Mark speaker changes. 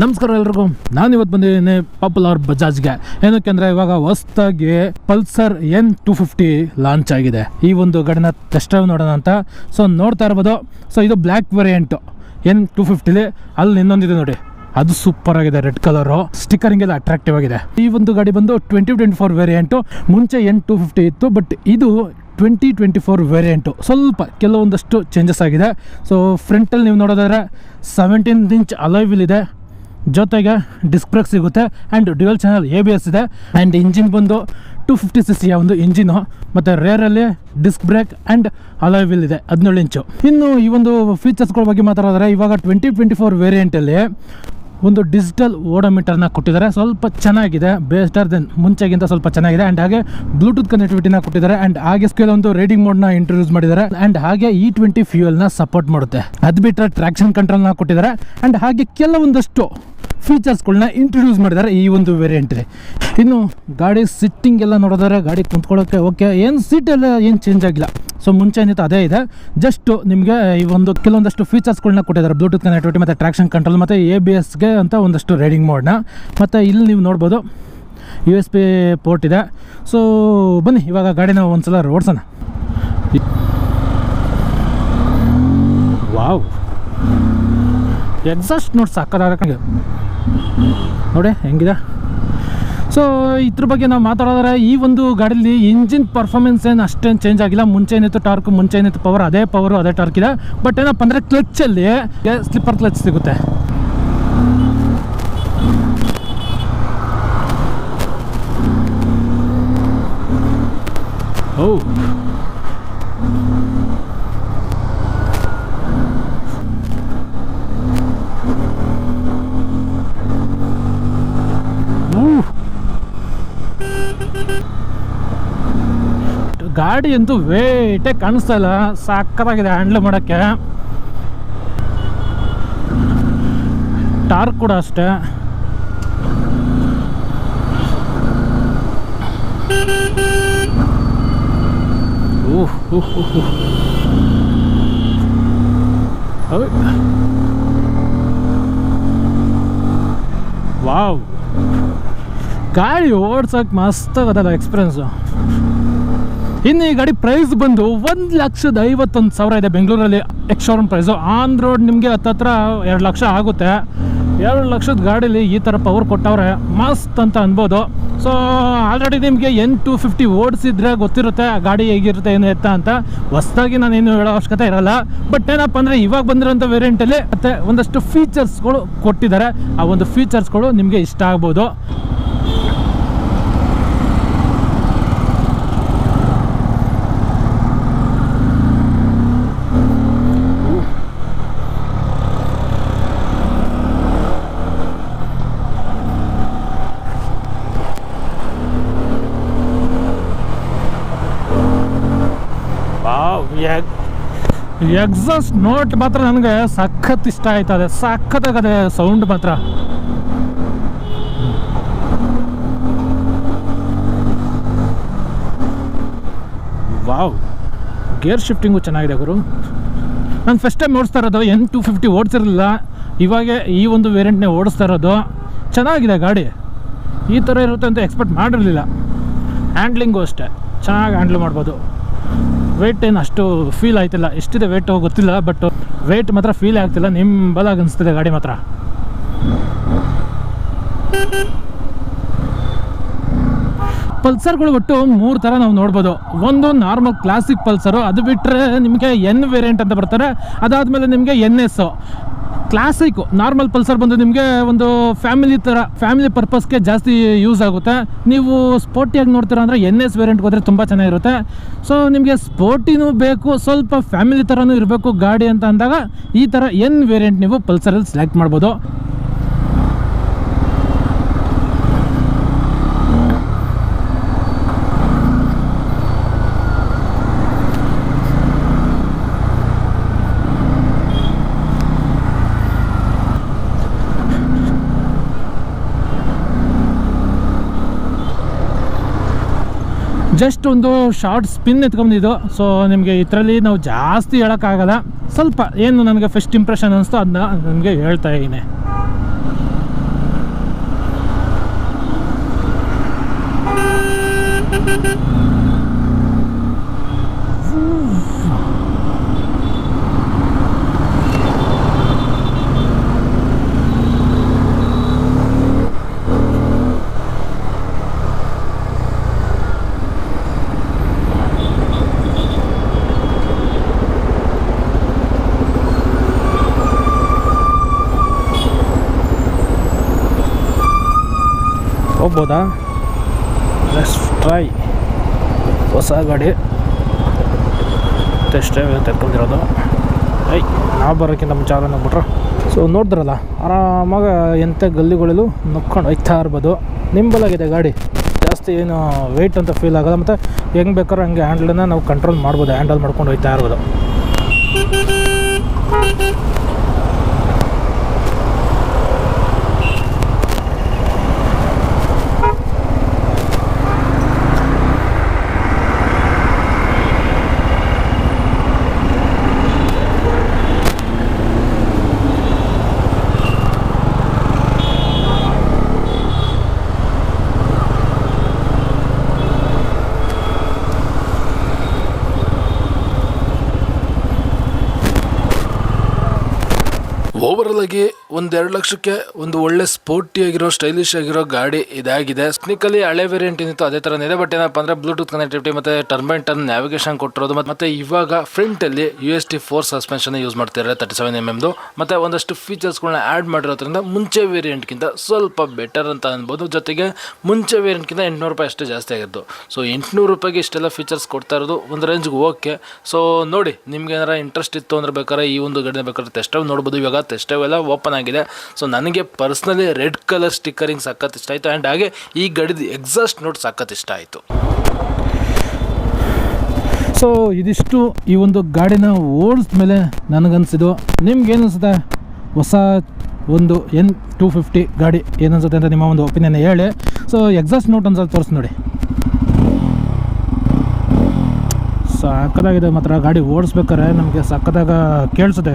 Speaker 1: ನಮಸ್ಕಾರ ಎಲ್ರಿಗೂ. ನಾನು ಇವತ್ತು ಬಂದಿದ್ದೀನಿ ಪಾಪ್ಯುಲರ್ ಬಜಾಜ್ಗೆ. ಏನಕ್ಕೆ ಅಂದರೆ ಇವಾಗ ಹೊಸ್ದಾಗಿ Pulsar N two fifty launch ಆಗಿದೆ. ಈ ಒಂದು ಗಾಡಿನ ಟೆಸ್ಟ್ ಡ್ರೈವ್ ನೋಡೋಣ ಅಂತ. ಸೊ ನೋಡ್ತಾ ಇರ್ಬೋದು. ಸೊ ಇದು ಬ್ಲ್ಯಾಕ್ ವೇರಿಯಂಟು ಎನ್ ಟು ಫಿಫ್ಟಿಲಿ. ಅಲ್ಲಿ ಇನ್ನೊಂದಿದೆ ನೋಡಿ. ಅದು ಸೂಪರ್ ಆಗಿದೆ, ರೆಡ್ ಕಲರು ಸ್ಟಿಕ್ಕರಿಂಗ್ ಎಲ್ಲ ಅಟ್ರಾಕ್ಟಿವ್ ಆಗಿದೆ. ಈ ಒಂದು ಗಾಡಿ ಬಂದು ಟ್ವೆಂಟಿ ಟ್ವೆಂಟಿ ಫೋರ್ ವೇರಿಯಂಟು ಮುಂಚೆ ಎನ್ ಟು ಫಿಫ್ಟಿ ಇತ್ತು ಬಟ್ ಇದು ಟ್ವೆಂಟಿ ಟ್ವೆಂಟಿ ಫೋರ್ ವೇರಿಯಂಟು ಸ್ವಲ್ಪ ಕೆಲವೊಂದಷ್ಟು ಚೇಂಜಸ್ ಆಗಿದೆ. ಸೊ ಫ್ರಂಟಲ್ಲಿ ನೀವು ನೋಡೋದಾದ್ರೆ ಸೆವೆಂಟೀನ್ ಇಂಚ್ ಅಲೈವಿಲ್ ಇದೆ. ಜೊತೆಗೆ ಡಿಸ್ಕ್ ಬ್ರೇಕ್ ಸಿಗುತ್ತೆ and dual channel A B S ಇದೆ. ಆ್ಯಂಡ್ ಇಂಜಿನ್ ಬಂದು ಟು ಫಿಫ್ಟಿ ಸಿ ಸಿಯ ಒಂದು ಇಂಜಿನು ಮತ್ತು ರೇರಲ್ಲಿ disc brake and alloy wheel ಇದೆ, ಹದಿನೇಳು ಇಂಚು. ಇನ್ನು ಈ ಒಂದು ಫೀಚರ್ಸ್ಗಳ ಬಗ್ಗೆ ಮಾತಾಡಿದ್ರೆ ಇವಾಗ ಟ್ವೆಂಟಿ ಟ್ವೆಂಟಿ ಫೋರ್ ವೇರಿಯಂಟಲ್ಲಿ ಒಂದು ಡಿಜಿಟಲ್ ಓಡೋಮೀಟರ್ನ ಕೊಟ್ಟಿದ್ದಾರೆ. ಸ್ವಲ್ಪ ಚೆನ್ನಾಗಿದೆ ಬೇಸ್ಟರ್ ದೆನ್ ಮುಂಚೆಗಿಂತ ಸ್ವಲ್ಪ ಚೆನ್ನಾಗಿದೆ. ಆ್ಯಂಡ್ ಹಾಗೆ ಬ್ಲೂಟೂತ್ ಕನೆಕ್ಟಿವಿಟಿನ ಕೊಟ್ಟಿದ್ದಾರೆ. ಆ್ಯಂಡ್ ಹಾಗೆ ಸ್ಕೇಲ್ ಒಂದು ರೇಡಿಂಗ್ ಮೋಡ್ನ ಇಂಟ್ರೊಡ್ಯೂಸ್ ಮಾಡಿದ್ದಾರೆ. ಆ್ಯಂಡ್ ಹಾಗೆ ಇ ಟ್ವೆಂಟಿ ಫ್ಯೂಯಲ್ನ ಸಪೋರ್ಟ್ ಮಾಡುತ್ತೆ. ಅದು ಬಿಟ್ಟರೆ ಟ್ರಾಕ್ಷನ್ ಕಂಟ್ರೋಲ್ನ ಕೊಟ್ಟಿದ್ದಾರೆ. ಆ್ಯಂಡ್ ಹಾಗೆ ಕೆಲವೊಂದಷ್ಟು ಫೀಚರ್ಸ್ಗಳನ್ನ ಇಂಟ್ರೊಡ್ಯೂಸ್ ಮಾಡಿದ್ದಾರೆ ಈ ಒಂದು ವೇರಿಯಂಟ್ರಿ ಇನ್ನು ಗಾಡಿ ಸಿಟ್ಟಿಂಗ್ ಎಲ್ಲ ನೋಡಿದ್ರೆ ಗಾಡಿ ಕುಂತ್ಕೊಳ್ಳೋಕ್ಕೆ ಓಕೆ ಏನು ಸೀಟ್ ಎಲ್ಲ, ಏನು ಚೇಂಜ್ ಆಗಿಲ್ಲ. ಸೊ ಮುಂಚೆ ಏನಿತ್ತು, ಅದೇ ಇದೆ. ಜಸ್ಟ್ ನಿಮಗೆ ಈ ಒಂದು ಕೆಲವೊಂದಷ್ಟು ಫೀಚರ್ಸ್ಗಳನ್ನ ಕೊಟ್ಟಿದ್ದಾರೆ. ಬ್ಲೂಟೂತ್ ಕನೆಕ್ಟಿವಿಟಿ ಮತ್ತು ಟ್ರಾಕ್ಷನ್ ಕಂಟ್ರೋಲ್ ಮತ್ತು ಎ ಬಿ ಎಸ್ಗೆ ಅಂತ ಒಂದಷ್ಟು ರೈಡಿಂಗ್ ಮೋಡ್ನ ಮತ್ತು ಇಲ್ಲಿ ನೀವು ನೋಡ್ಬೋದು ಯು ಎಸ್ ಪಿ ಪೋರ್ಟ್ ಇದೆ. ಸೊ ಬನ್ನಿ, ಇವಾಗ ಗಾಡಿನ ಒಂದ್ಸಲ ಓಡಿಸೋಣ. ವಾವ್ ಎಕ್ಸಾಸ್ಟ್ ನೋಡಿ ಸಾಕಾಗ ನೋಡಿ, ಹೆಂಗಿದೆ? ಸೊ ಇದ್ರ ಬಗ್ಗೆ ನಾವು ಮಾತಾಡೋದ್ರೆ ಈ ಒಂದು ಗಾಡೀಲಿ ಇಂಜಿನ್ ಪರ್ಫಾರ್ಮೆನ್ಸ್ ಏನು ಅಷ್ಟೇನು ಚೇಂಜ್ ಆಗಿಲ್ಲ. ಮುಂಚೆ ಏನಿತ್ತು ಟಾರ್ಕ್ ಮುಂಚೆ ಏನಿತ್ತು ಪವರ್ ಅದೇ ಪವರು ಅದೇ ಟಾರ್ಕ್ ಇದೆ. ಬಟ್ ಏನಪ್ಪ ಅಂದರೆ ಕ್ಲಚ್ಚಲ್ಲಿ ಸ್ಲಿಪ್ಪರ್ ಕ್ಲಚ್ ಸಿಗುತ್ತೆ. ಗಾಡಿ ಅಂತೂ ವೇಟೇ ಕಾಣಿಸ್ತಾ ಇಲ್ಲ. ಸಕ್ಕತ್ತಾಗಿದೆ ಹ್ಯಾಂಡ್ಲ್ ಮಾಡೋಕ್ಕೆ. ಟಾರ್ಕ್ ಕೂಡ ಅಷ್ಟೇ. ವಾವ್. ಗಾಡಿ ಓಡ್ಸೋಕೆ ಮಸ್ತ್ ಅದಲ್ಲ ಎಕ್ಸ್ಪೀರಿಯನ್ಸು ಇನ್ನು ಈ ಗಾಡಿ ಪ್ರೈಸ್ ಬಂದು ಒಂದು ಲಕ್ಷದ ಐವತ್ತೊಂದು ಸಾವಿರ ಇದೆ. ಬೆಂಗಳೂರಲ್ಲಿ ex showroom price on road ನಿಮಗೆ ಹತ್ತತ್ರ ಎರಡು ಲಕ್ಷ ಆಗುತ್ತೆ. ಎರಡು ಲಕ್ಷದ ಗಾಡೀಲಿ ಈ ಥರ ಪವರ್ ಕೊಟ್ಟವ್ರೆ. ಮಸ್ತ್ ಅಂತ ಅನ್ಬೋದು. ಸೊ ಆಲ್ರೆಡಿ ನಿಮಗೆ ಎನ್ ಟು ಫಿಫ್ಟಿ ಓಡಿಸಿದ್ರೆ ಗೊತ್ತಿರುತ್ತೆ ಆ ಗಾಡಿ ಹೇಗಿರುತ್ತೆ, ಏನು ಎತ್ತ ಅಂತ. ನಾನು ಏನು ಹೇಳೋ ಅವಶ್ಯಕತೆ ಇರಲ್ಲ. ಬಟ್ ಏನಪ್ಪ ಅಂದರೆ ಇವಾಗ ಬಂದಿರೋಂಥ ವೇರಿಯಂಟಲ್ಲಿ ಮತ್ತೆ ಒಂದಷ್ಟು ಫೀಚರ್ಸ್ಗಳು ಕೊಟ್ಟಿದ್ದಾರೆ. ಆ ಒಂದು ಫೀಚರ್ಸ್ಗಳು ನಿಮಗೆ ಇಷ್ಟ ಆಗ್ಬೋದು ವಾವ್ ಎಕ್ಸಾಸ್ಟ್ ನೋಟ್ ಮಾತ್ರ ನನಗೆ ಸಖತ್ ಇಷ್ಟ ಆಯ್ತದೆ ಸಖತ್ತಾಗದೆ ಸೌಂಡ್ ಮಾತ್ರ. ವಾವ್ ಗೇರ್ ಶಿಫ್ಟಿಂಗು ಚೆನ್ನಾಗಿದೆ ಗುರು. ನಾನು ಫಸ್ಟ್ ಟೈಮ್ ಓಡಿಸ್ತಾ ಇರೋದು ಎನ್ ಟು ಫಿಫ್ಟಿ ಓಡಿಸಿರಲಿಲ್ಲ. ಇವಾಗ ಈ ಒಂದು ವೇರಿಯಂಟ್ನೇ ಓಡಿಸ್ತಾ ಇರೋದು. ಚೆನ್ನಾಗಿದೆ ಗಾಡಿ. ಈ ಥರ ಇರುತ್ತೆ ಅಂತ ಎಕ್ಸ್ಪೆಕ್ಟ್ ಮಾಡಿರಲಿಲ್ಲ. ಹ್ಯಾಂಡ್ಲಿಂಗು ಅಷ್ಟೇ. ಚೆನ್ನಾಗಿ ಹ್ಯಾಂಡ್ಲ್ ಮಾಡ್ಬೋದು. ವೆಯ್ಟ್ ಏನು ಅಷ್ಟು ಫೀಲ್ ಆಯ್ತಿಲ್ಲ. ಎಷ್ಟಿದೆ ವೆಯ್ಟ್ ಗೊತ್ತಿಲ್ಲ ಬಟ್ ವೆಯ್ಟ್ ಮಾತ್ರ ಫೀಲ್ ಆಗ್ತಿಲ್ಲ. ನಿಮ್ ಬಲ ಅನಿಸ್ತಿದೆ ಗಾಡಿ ಮಾತ್ರ. ಪಲ್ಸರ್ಗಳು ಒಟ್ಟು ಮೂರು ಥರ ನಾವು ನೋಡ್ಬೋದು. ಒಂದು ನಾರ್ಮಲ್ ಕ್ಲಾಸಿಕ್ ಪಲ್ಸರು ಅದು ಬಿಟ್ಟರೆ ನಿಮಗೆ ಎನ್ ವೇರಿಯಂಟ್ ಅಂತ ಬರ್ತಾರೆ. ಅದಾದಮೇಲೆ ನಿಮಗೆ N S classic normal Pulsar ಬಂದು ನಿಮಗೆ ಒಂದು ಫ್ಯಾಮಿಲಿ ಥರ ಫ್ಯಾಮಿಲಿ ಪರ್ಪಸ್ಗೆ ಜಾಸ್ತಿ ಯೂಸ್ ಆಗುತ್ತೆ. ನೀವು ಸ್ಪೋರ್ಟಿಯಾಗಿ ನೋಡ್ತೀರ ಅಂದರೆ ಎನ್ ಎಸ್ ವೇರಿಯಂಟ್ಗೆ ಹೋದರೆ ತುಂಬ ಚೆನ್ನಾಗಿರುತ್ತೆ. ಸೊ ನಿಮಗೆ ಸ್ಪೋರ್ಟಿನೂ ಬೇಕು, ಸ್ವಲ್ಪ ಫ್ಯಾಮಿಲಿ ಥರನೂ ಇರಬೇಕು ಗಾಡಿ ಅಂತ ಅಂದಾಗ ಈ ಥರ ಎನ್ ವೇರಿಯಂಟ್ ನೀವು ಪಲ್ಸರಲ್ಲಿ ಸೆಲೆಕ್ಟ್ ಮಾಡ್ಬೋದು. ಜಸ್ಟ್ ಒಂದು ಶಾರ್ಟ್ ಸ್ಪಿನ್ ಎತ್ಕೊಂಡಿದ್ದು. ಸೊ ನಿಮಗೆ ಇದರಲ್ಲಿ ನಾವು ಜಾಸ್ತಿ ಹೇಳೋಕ್ಕಾಗಲ್ಲ. ಸ್ವಲ್ಪ ಏನು ನನಗೆ ಫಸ್ಟ್ ಇಂಪ್ರೆಷನ್ ಅನಿಸ್ತೋ ಅದನ್ನ ನಿಮಗೆ ಹೇಳ್ತಾ ಇದ್ದೀನಿ. ಹೋಗ್ಬೋದಾ ಲೆಟ್ಸ್ ಟ್ರೈ ಹೊಸ ಗಾಡಿ. ಟೆಸ್ಟ್ ಡ್ರೈವ್ ತೆಕ್ಕೊಂಡಿರೋದು ಐ ನಾವು ಬರೋಕ್ಕಿಂತ ನಮ್ಮ ಜಾಗ ನೋಡ್ಬಿಟ್ರು. ಸೊ ನೋಡಿದ್ರಲ್ಲ, ಆರಾಮಾಗ ಎಂಥ ಗಲ್ಲಿಗಳಲ್ಲೂ ನುಕ್ಕೊಂಡು ಹೋಯ್ತಾ ಇರ್ಬೋದು. ನಿಂಬಲಾಗಿದೆ ಗಾಡಿ. ಜಾಸ್ತಿ ಏನು ವೆಯ್ಟ್ ಅಂತ ಫೀಲ್ ಆಗೋಲ್ಲ. ಮತ್ತು ಹೆಂಗೆ ಬೇಕಾದ್ರೂ ಹಂಗೆ ಹ್ಯಾಂಡ್ಲನ್ನ ನಾವು ಕಂಟ್ರೋಲ್ ಮಾಡ್ಬೋದು ಹ್ಯಾಂಡಲ್ ಮಾಡ್ಕೊಂಡು ಹೋಗ್ತಾ ಇರ್ಬೋದು.
Speaker 2: ಓವರಾಲ್ ಆಗಿ ಒಂದೆರಡು ಲಕ್ಷಕ್ಕೆ ಒಂದು ಒಳ್ಳೆ ಸ್ಪೋರ್ಟಿ ಆಗಿರೋ ಸ್ಟೈಲಿಶ್ ಆಗಿರೋ ಗಾಡಿ ಇದಾಗಿದೆ. ಸ್ನಿಕಲಿ ಹಳೆ ವೇರಿಯಂಟ್ ಏನಿತ್ತು ಅದೇ ಥರ ಇದೆ ಬಟ್ ಏನಪ್ಪ ಅಂದ್ರೆ ಬ್ಲೂಟೂತ್ ಕನೆಕ್ಟಿವಿಟಿ ಮತ್ತೆ ಟರ್ನ್ ನ್ಯಾವಿಗೇಷನ್ ಕೊಟ್ಟಿರೋದು. ಮತ್ತೆ- ಇವಾಗ ಫ್ರಂಟ್ ಅಲ್ಲಿ U S D fork suspension use ಮಾಡ್ತಿದ್ದಾರೆ ತರ್ಟಿ ಸೆವೆನ್ ಎಂ ಎಮ್ದು ಮತ್ತೆ ಒಂದಷ್ಟು ಫೀಚರ್ಸ್ಗಳನ್ನ ಆ್ಯಡ್ ಮಾಡಿರೋದ್ರಿಂದ ಮುಂಚೆ ವೇರಿಯಂಟ್ಗಿಂತ ಸ್ವಲ್ಪ ಬೆಟರ್ ಅಂತ ಅನ್ಬೋದು. ಜೊತೆಗೆ ಮುಂಚೆ ವೇರಿಯಂಟ್ಗಿಂತ ಎಂಟುನೂರು ರೂಪಾಯಿ ಅಷ್ಟೇ ಜಾಸ್ತಿ ಆಗಿತ್ತು ಸೊ ಎಂಟುನೂರು ರೂಪಾಯಿಗೆ ಇಷ್ಟೆಲ್ಲ ಫೀಚರ್ಸ್ ಕೊಡ್ತಾ ಇರೋದು ಒಂದು ರೇಂಜ್ಗೆ ಓಕೆ ಸೊ ನೋಡಿ, ನಿಮ್ಗೆ ಏನಾರ ಇಂಟ್ರೆಸ್ಟ್ ಇತ್ತು ಅಂದ್ರೆ ಬೇಕಾದ್ರೆ ಈ ಒಂದು ಗಡಿನ ಬೇಕಾದ್ರೆ ಟೆಸ್ಟ್ ನೋಡ್ಬೋದು. ಇವಾಗ ಟೆಸ್ಟ್ ಎಲ್ಲ ಓಪನ್ ಆಗಿದೆ. ಸೊ ನನಗೆ ಪರ್ಸ್ನಲಿ ರೆಡ್ ಕಲರ್ ಸ್ಟಿಕ್ಕರಿಂಗ್ ಸಖತ್ ಇಷ್ಟ ಆಯಿತು. ಆ್ಯಂಡ್ ಹಾಗೆ ಈ ಗಾಡಿದು ಎಕ್ಸಾಸ್ಟ್ ನೋಟ್ ಸಖತ್ ಇಷ್ಟ ಆಯಿತು.
Speaker 1: ಸೊ ಇದಿಷ್ಟು ಈ ಒಂದು ಗಾಡಿನ ಓಡಿಸಿದ ಮೇಲೆ ನನಗನ್ಸಿದ್ದು. ನಿಮ್ಗೆ ಅನಿಸುತ್ತೆ ಹೊಸ ಒಂದು ಎನ್ ಟೂ ಫಿಫ್ಟಿ ಗಾಡಿ ಏನನ್ಸುತ್ತೆ ಅಂತ ನಿಮ್ಮ ಒಂದು ಒಪಿನಿಯನ್ ಹೇಳಿ. ಸೊ ಎಕ್ಸಾಸ್ಟ್ ನೋಟ್ ಒಂದು ತೋರಿಸಿ ನೋಡಿ. ಸಕ್ಕತ್ತಾಗಿದೆ ಮಾತ್ರ ಗಾಡಿ ಓಡಿಸ್ಬೇಕಾದ್ರೆ ನಮಗೆ ಸಕ್ಕದಾಗ ಕೇಳಿಸುತ್ತೆ.